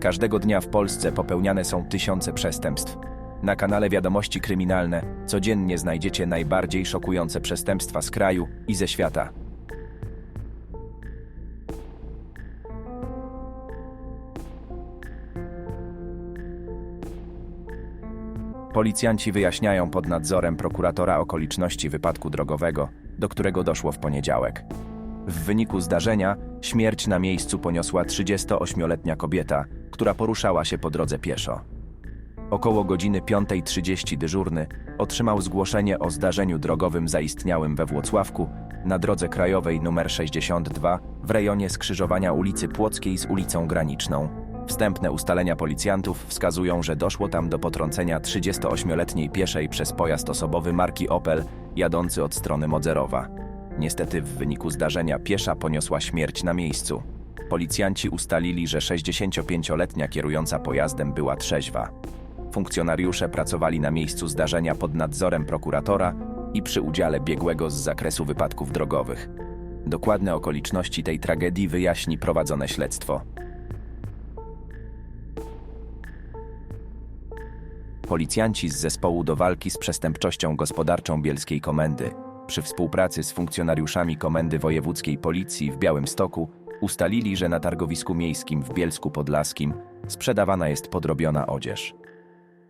Każdego dnia w Polsce popełniane są tysiące przestępstw. Na kanale Wiadomości Kryminalne codziennie znajdziecie najbardziej szokujące przestępstwa z kraju i ze świata. Policjanci wyjaśniają pod nadzorem prokuratora okoliczności wypadku drogowego, do którego doszło w poniedziałek. W wyniku zdarzenia śmierć na miejscu poniosła 38-letnia kobieta, która poruszała się po drodze pieszo. Około godziny 5.30 dyżurny otrzymał zgłoszenie o zdarzeniu drogowym zaistniałym we Włocławku na drodze krajowej nr 62 w rejonie skrzyżowania ulicy Płockiej z ulicą Graniczną. Wstępne ustalenia policjantów wskazują, że doszło tam do potrącenia 38-letniej pieszej przez pojazd osobowy marki Opel jadący od strony Modzerowa. Niestety w wyniku zdarzenia piesza poniosła śmierć na miejscu. Policjanci ustalili, że 65-letnia kierująca pojazdem była trzeźwa. Funkcjonariusze pracowali na miejscu zdarzenia pod nadzorem prokuratora i przy udziale biegłego z zakresu wypadków drogowych. Dokładne okoliczności tej tragedii wyjaśni prowadzone śledztwo. Policjanci z zespołu do walki z przestępczością gospodarczą Bielskiej Komendy przy współpracy z funkcjonariuszami Komendy Wojewódzkiej Policji w Białymstoku ustalili, że na targowisku miejskim w Bielsku Podlaskim sprzedawana jest podrobiona odzież.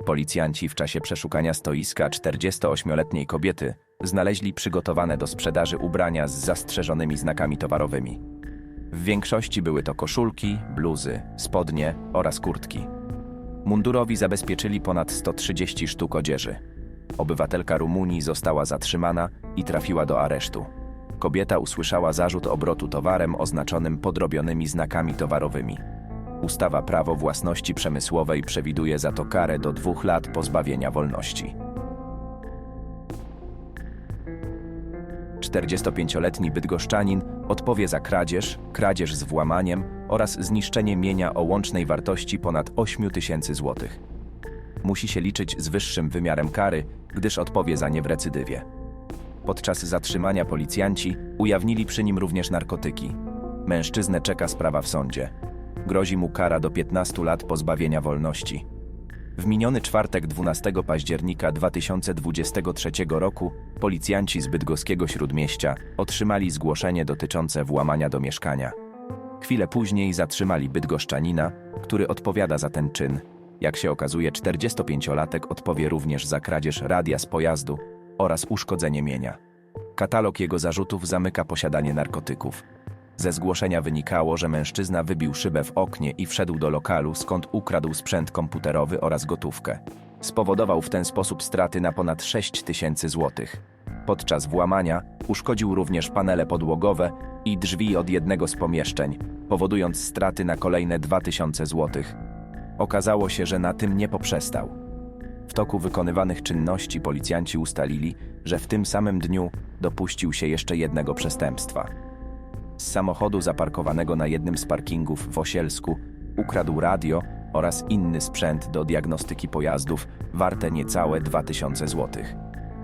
Policjanci w czasie przeszukania stoiska 48-letniej kobiety znaleźli przygotowane do sprzedaży ubrania z zastrzeżonymi znakami towarowymi. W większości były to koszulki, bluzy, spodnie oraz kurtki. Mundurowi zabezpieczyli ponad 130 sztuk odzieży. Obywatelka Rumunii została zatrzymana i trafiła do aresztu. Kobieta usłyszała zarzut obrotu towarem oznaczonym podrobionymi znakami towarowymi. Ustawa Prawo Własności Przemysłowej przewiduje za to karę do dwóch lat pozbawienia wolności. 45-letni bydgoszczanin odpowie za kradzież, kradzież z włamaniem oraz zniszczenie mienia o łącznej wartości ponad 8 tysięcy złotych. Musi się liczyć z wyższym wymiarem kary, gdyż odpowie za nie w recydywie. Podczas zatrzymania policjanci ujawnili przy nim również narkotyki. Mężczyznę czeka sprawa w sądzie. Grozi mu kara do 15 lat pozbawienia wolności. W miniony czwartek 12 października 2023 roku policjanci z bydgoskiego śródmieścia otrzymali zgłoszenie dotyczące włamania do mieszkania. Chwilę później zatrzymali bydgoszczanina, który odpowiada za ten czyn. Jak się okazuje, 45-latek odpowie również za kradzież radia z pojazdu oraz uszkodzenie mienia. Katalog jego zarzutów zamyka posiadanie narkotyków. Ze zgłoszenia wynikało, że mężczyzna wybił szybę w oknie i wszedł do lokalu, skąd ukradł sprzęt komputerowy oraz gotówkę. Spowodował w ten sposób straty na ponad 6 tysięcy złotych. Podczas włamania uszkodził również panele podłogowe i drzwi od jednego z pomieszczeń, powodując straty na kolejne 2000 złotych. Okazało się, że na tym nie poprzestał. W toku wykonywanych czynności policjanci ustalili, że w tym samym dniu dopuścił się jeszcze jednego przestępstwa. Z samochodu zaparkowanego na jednym z parkingów w Osielsku ukradł radio oraz inny sprzęt do diagnostyki pojazdów warte niecałe 2000 zł.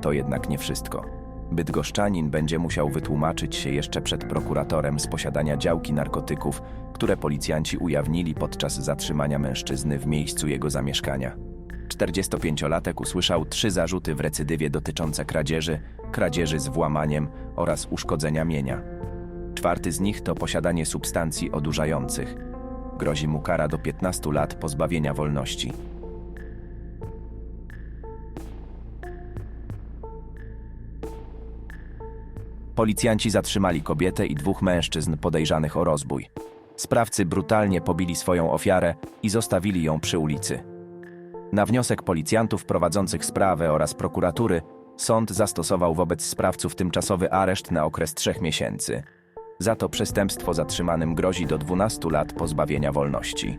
To jednak nie wszystko. Bydgoszczanin będzie musiał wytłumaczyć się jeszcze przed prokuratorem z posiadania działki narkotyków, które policjanci ujawnili podczas zatrzymania mężczyzny w miejscu jego zamieszkania. 45-latek usłyszał trzy zarzuty w recydywie dotyczące kradzieży, kradzieży z włamaniem oraz uszkodzenia mienia. Czwarty z nich to posiadanie substancji odurzających. Grozi mu kara do 15 lat pozbawienia wolności. Policjanci zatrzymali kobietę i dwóch mężczyzn podejrzanych o rozbój. Sprawcy brutalnie pobili swoją ofiarę i zostawili ją przy ulicy. Na wniosek policjantów prowadzących sprawę oraz prokuratury, sąd zastosował wobec sprawców tymczasowy areszt na okres trzech miesięcy. Za to przestępstwo zatrzymanym grozi do 12 lat pozbawienia wolności.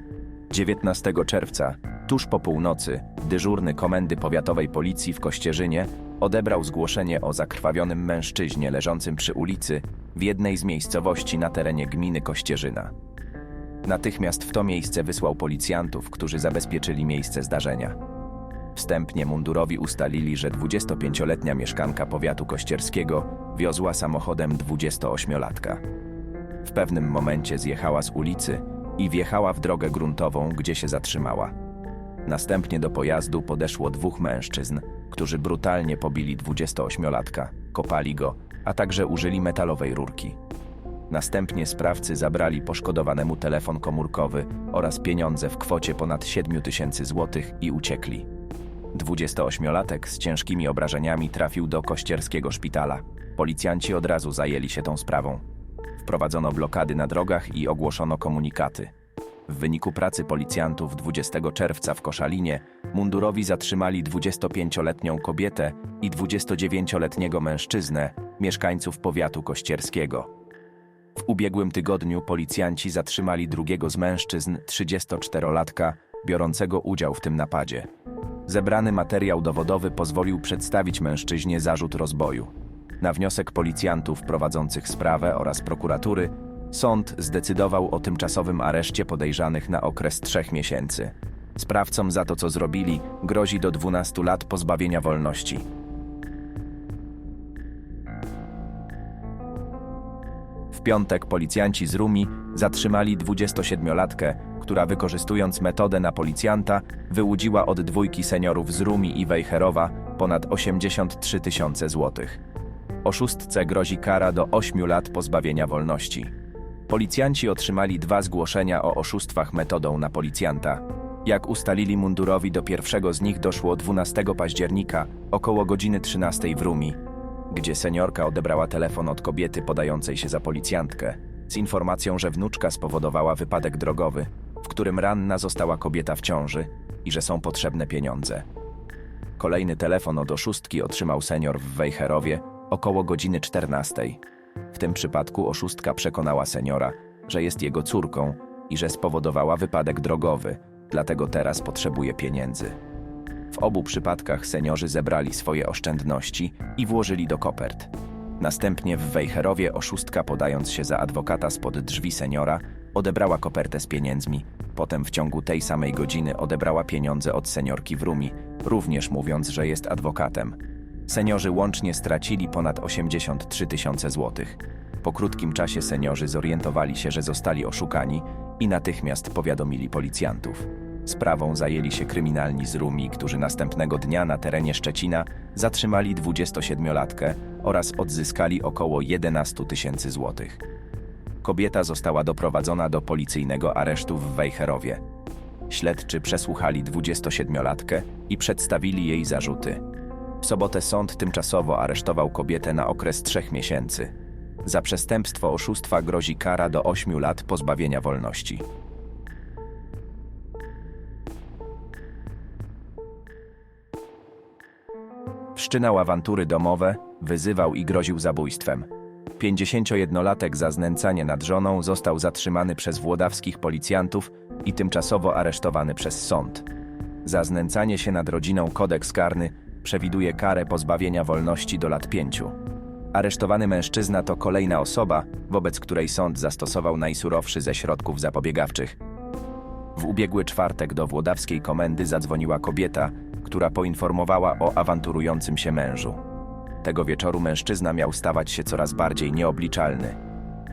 19 czerwca, tuż po północy, dyżurny Komendy Powiatowej Policji w Kościerzynie odebrał zgłoszenie o zakrwawionym mężczyźnie leżącym przy ulicy w jednej z miejscowości na terenie gminy Kościerzyna. Natychmiast w to miejsce wysłał policjantów, którzy zabezpieczyli miejsce zdarzenia. Wstępnie mundurowi ustalili, że 25-letnia mieszkanka powiatu kościerskiego wiozła samochodem 28-latka. W pewnym momencie zjechała z ulicy i wjechała w drogę gruntową, gdzie się zatrzymała. Następnie do pojazdu podeszło dwóch mężczyzn, którzy brutalnie pobili 28-latka, kopali go, a także użyli metalowej rurki. Następnie sprawcy zabrali poszkodowanemu telefon komórkowy oraz pieniądze w kwocie ponad 7 tysięcy złotych i uciekli. 28-latek z ciężkimi obrażeniami trafił do kościerskiego szpitala. Policjanci od razu zajęli się tą sprawą. Wprowadzono blokady na drogach i ogłoszono komunikaty. W wyniku pracy policjantów 20 czerwca w Koszalinie mundurowi zatrzymali 25-letnią kobietę i 29-letniego mężczyznę, mieszkańców powiatu kościerskiego. W ubiegłym tygodniu policjanci zatrzymali drugiego z mężczyzn, 34-latka, biorącego udział w tym napadzie. Zebrany materiał dowodowy pozwolił przedstawić mężczyźnie zarzut rozboju. Na wniosek policjantów prowadzących sprawę oraz prokuratury, sąd zdecydował o tymczasowym areszcie podejrzanych na okres trzech miesięcy. Sprawcom za to, co zrobili, grozi do 12 lat pozbawienia wolności. W piątek policjanci z Rumi zatrzymali 27-latkę, która wykorzystując metodę na policjanta wyłudziła od dwójki seniorów z Rumi i Wejherowa ponad 83 tysiące złotych. Oszustce grozi kara do 8 lat pozbawienia wolności. Policjanci otrzymali dwa zgłoszenia o oszustwach metodą na policjanta. Jak ustalili mundurowi, do pierwszego z nich doszło 12 października około godziny 13 w Rumi, gdzie seniorka odebrała telefon od kobiety podającej się za policjantkę z informacją, że wnuczka spowodowała wypadek drogowy, w którym ranna została kobieta w ciąży i że są potrzebne pieniądze. Kolejny telefon od oszustki otrzymał senior w Wejherowie około godziny 14. W tym przypadku oszustka przekonała seniora, że jest jego córką i że spowodowała wypadek drogowy, dlatego teraz potrzebuje pieniędzy. W obu przypadkach seniorzy zebrali swoje oszczędności i włożyli do kopert. Następnie w Wejherowie oszustka, podając się za adwokata spod drzwi seniora, odebrała kopertę z pieniędzmi. Potem w ciągu tej samej godziny odebrała pieniądze od seniorki w Rumi, również mówiąc, że jest adwokatem. Seniorzy łącznie stracili ponad 83 tysiące złotych. Po krótkim czasie seniorzy zorientowali się, że zostali oszukani i natychmiast powiadomili policjantów. Sprawą zajęli się kryminalni z Rumi, którzy następnego dnia na terenie Szczecina zatrzymali 27-latkę oraz odzyskali około 11 tysięcy złotych. Kobieta została doprowadzona do policyjnego aresztu w Wejherowie. Śledczy przesłuchali 27-latkę i przedstawili jej zarzuty. W sobotę sąd tymczasowo aresztował kobietę na okres trzech miesięcy. Za przestępstwo oszustwa grozi kara do 8 lat pozbawienia wolności. Wszczynał awantury domowe, wyzywał i groził zabójstwem. 51-latek za znęcanie nad żoną został zatrzymany przez włodawskich policjantów i tymczasowo aresztowany przez sąd. Za znęcanie się nad rodziną kodeks karny przewiduje karę pozbawienia wolności do lat pięciu. Aresztowany mężczyzna to kolejna osoba, wobec której sąd zastosował najsurowszy ze środków zapobiegawczych. W ubiegły czwartek do włodawskiej komendy zadzwoniła kobieta, która poinformowała o awanturującym się mężu. Tego wieczoru mężczyzna miał stawać się coraz bardziej nieobliczalny.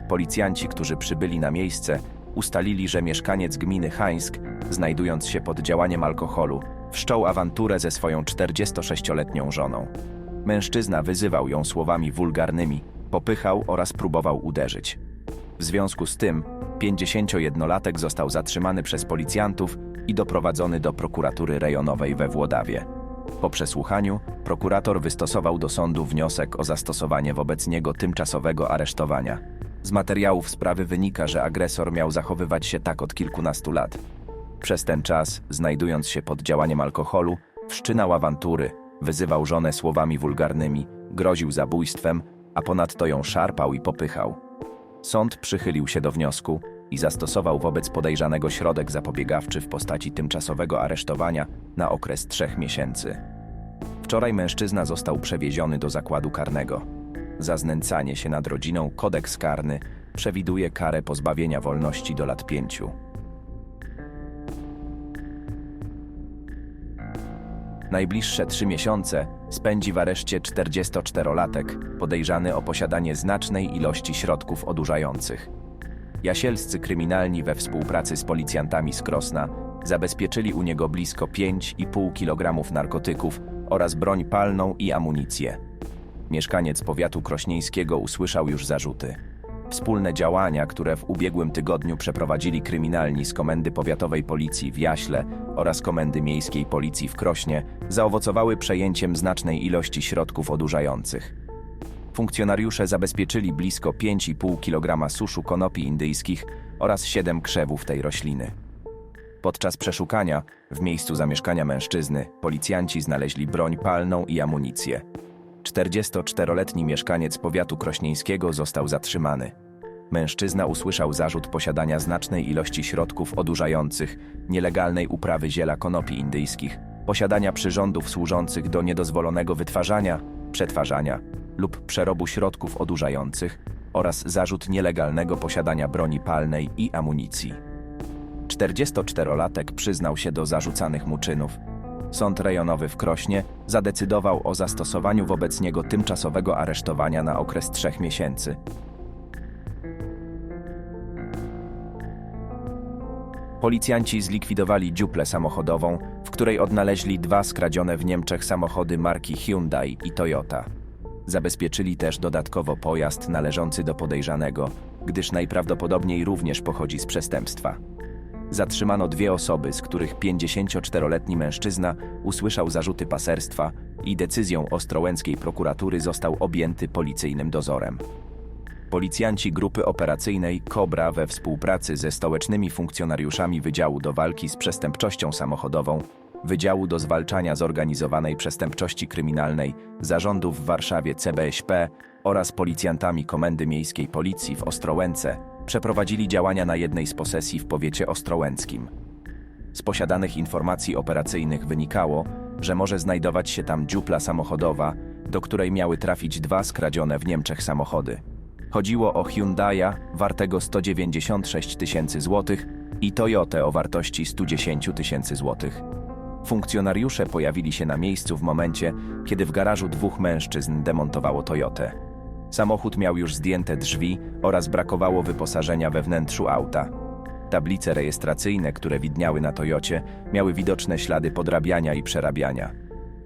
Policjanci, którzy przybyli na miejsce, ustalili, że mieszkaniec gminy Hańsk, znajdując się pod działaniem alkoholu, wszczął awanturę ze swoją 46-letnią żoną. Mężczyzna wyzywał ją słowami wulgarnymi, popychał oraz próbował uderzyć. W związku z tym 51-latek został zatrzymany przez policjantów i doprowadzony do prokuratury rejonowej we Włodawie. Po przesłuchaniu prokurator wystosował do sądu wniosek o zastosowanie wobec niego tymczasowego aresztowania. Z materiałów sprawy wynika, że agresor miał zachowywać się tak od kilkunastu lat. Przez ten czas, znajdując się pod działaniem alkoholu, wszczynał awantury, wyzywał żonę słowami wulgarnymi, groził zabójstwem, a ponadto ją szarpał i popychał. Sąd przychylił się do wniosku i zastosował wobec podejrzanego środek zapobiegawczy w postaci tymczasowego aresztowania na okres trzech miesięcy. Wczoraj mężczyzna został przewieziony do zakładu karnego. Za znęcanie się nad rodziną kodeks karny przewiduje karę pozbawienia wolności do lat pięciu. Najbliższe trzy miesiące spędzi w areszcie 44-latek, podejrzany o posiadanie znacznej ilości środków odurzających. Jasielscy kryminalni we współpracy z policjantami z Krosna zabezpieczyli u niego blisko 5,5 kg narkotyków oraz broń palną i amunicję. Mieszkaniec powiatu krośnieńskiego usłyszał już zarzuty. Wspólne działania, które w ubiegłym tygodniu przeprowadzili kryminalni z Komendy Powiatowej Policji w Jaśle oraz Komendy Miejskiej Policji w Krośnie, zaowocowały przejęciem znacznej ilości środków odurzających. Funkcjonariusze zabezpieczyli blisko 5,5 kg suszu konopi indyjskich oraz 7 krzewów tej rośliny. Podczas przeszukania, w miejscu zamieszkania mężczyzny, policjanci znaleźli broń palną i amunicję. 44-letni mieszkaniec powiatu krośnieńskiego został zatrzymany. Mężczyzna usłyszał zarzut posiadania znacznej ilości środków odurzających, nielegalnej uprawy ziela konopi indyjskich, posiadania przyrządów służących do niedozwolonego wytwarzania, przetwarzania lub przerobu środków odurzających oraz zarzut nielegalnego posiadania broni palnej i amunicji. 44-latek przyznał się do zarzucanych mu czynów. Sąd rejonowy w Krośnie zadecydował o zastosowaniu wobec niego tymczasowego aresztowania na okres trzech miesięcy. Policjanci zlikwidowali dziuplę samochodową, w której odnaleźli dwa skradzione w Niemczech samochody marki Hyundai i Toyota. Zabezpieczyli też dodatkowo pojazd należący do podejrzanego, gdyż najprawdopodobniej również pochodzi z przestępstwa. Zatrzymano dwie osoby, z których 54-letni mężczyzna usłyszał zarzuty paserstwa i decyzją ostrołęckiej prokuratury został objęty policyjnym dozorem. Policjanci grupy operacyjnej Kobra we współpracy ze stołecznymi funkcjonariuszami Wydziału do Walki z Przestępczością Samochodową, Wydziału do Zwalczania Zorganizowanej Przestępczości Kryminalnej Zarządu w Warszawie CBŚP oraz policjantami Komendy Miejskiej Policji w Ostrołęce przeprowadzili działania na jednej z posesji w powiecie ostrołęckim. Z posiadanych informacji operacyjnych wynikało, że może znajdować się tam dziupla samochodowa, do której miały trafić dwa skradzione w Niemczech samochody. Chodziło o Hyundai'a wartego 196 tysięcy złotych i Toyotę o wartości 110 tysięcy złotych. Funkcjonariusze pojawili się na miejscu w momencie, kiedy w garażu dwóch mężczyzn demontowało Toyotę. Samochód miał już zdjęte drzwi oraz brakowało wyposażenia we wnętrzu auta. Tablice rejestracyjne, które widniały na Toyocie, miały widoczne ślady podrabiania i przerabiania.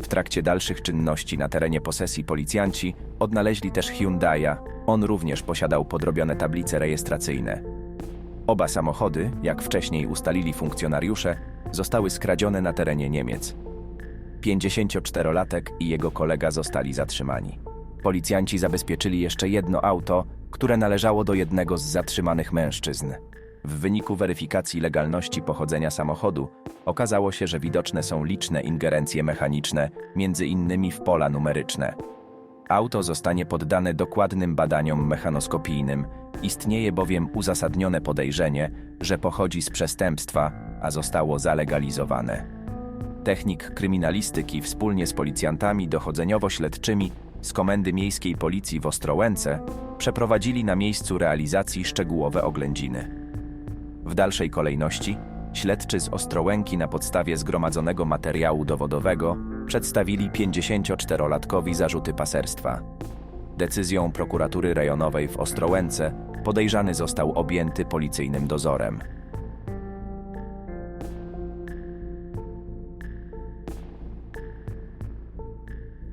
W trakcie dalszych czynności na terenie posesji policjanci odnaleźli też Hyundai'a. On również posiadał podrobione tablice rejestracyjne. Oba samochody, jak wcześniej ustalili funkcjonariusze, zostały skradzione na terenie Niemiec. 54-latek i jego kolega zostali zatrzymani. Policjanci zabezpieczyli jeszcze jedno auto, które należało do jednego z zatrzymanych mężczyzn. W wyniku weryfikacji legalności pochodzenia samochodu okazało się, że widoczne są liczne ingerencje mechaniczne, między innymi w pola numeryczne. Auto zostanie poddane dokładnym badaniom mechanoskopijnym, istnieje bowiem uzasadnione podejrzenie, że pochodzi z przestępstwa, a zostało zalegalizowane. Technik kryminalistyki wspólnie z policjantami dochodzeniowo-śledczymi z Komendy Miejskiej Policji w Ostrołęce przeprowadzili na miejscu realizacji szczegółowe oględziny. W dalszej kolejności śledczy z Ostrołęki na podstawie zgromadzonego materiału dowodowego przedstawili 54-latkowi zarzuty paserstwa. Decyzją prokuratury rejonowej w Ostrołęce podejrzany został objęty policyjnym dozorem.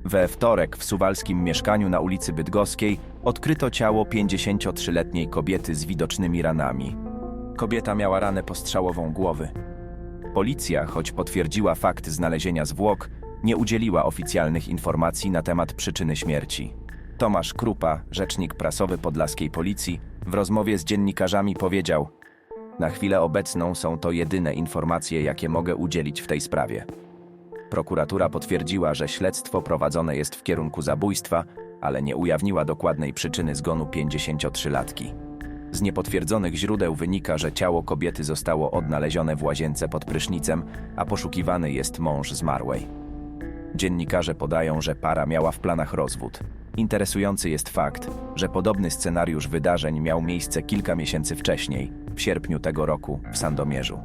We wtorek w suwalskim mieszkaniu na ulicy Bydgoskiej odkryto ciało 53-letniej kobiety z widocznymi ranami. Kobieta miała ranę postrzałową głowy. Policja, choć potwierdziła fakt znalezienia zwłok, nie udzieliła oficjalnych informacji na temat przyczyny śmierci. Tomasz Krupa, rzecznik prasowy podlaskiej policji, w rozmowie z dziennikarzami powiedział: Na chwilę obecną są to jedyne informacje, jakie mogę udzielić w tej sprawie. Prokuratura potwierdziła, że śledztwo prowadzone jest w kierunku zabójstwa, ale nie ujawniła dokładnej przyczyny zgonu 53-latki. Z niepotwierdzonych źródeł wynika, że ciało kobiety zostało odnalezione w łazience pod prysznicem, a poszukiwany jest mąż zmarłej. Dziennikarze podają, że para miała w planach rozwód. Interesujący jest fakt, że podobny scenariusz wydarzeń miał miejsce kilka miesięcy wcześniej, w sierpniu tego roku, w Sandomierzu.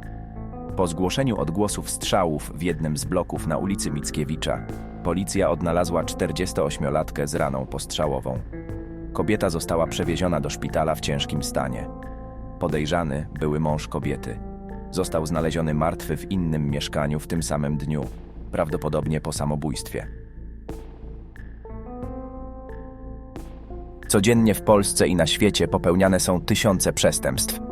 Po zgłoszeniu odgłosów strzałów w jednym z bloków na ulicy Mickiewicza, policja odnalazła 48-latkę z raną postrzałową. Kobieta została przewieziona do szpitala w ciężkim stanie. Podejrzany były mąż kobiety. Został znaleziony martwy w innym mieszkaniu w tym samym dniu, prawdopodobnie po samobójstwie. Codziennie w Polsce i na świecie popełniane są tysiące przestępstw.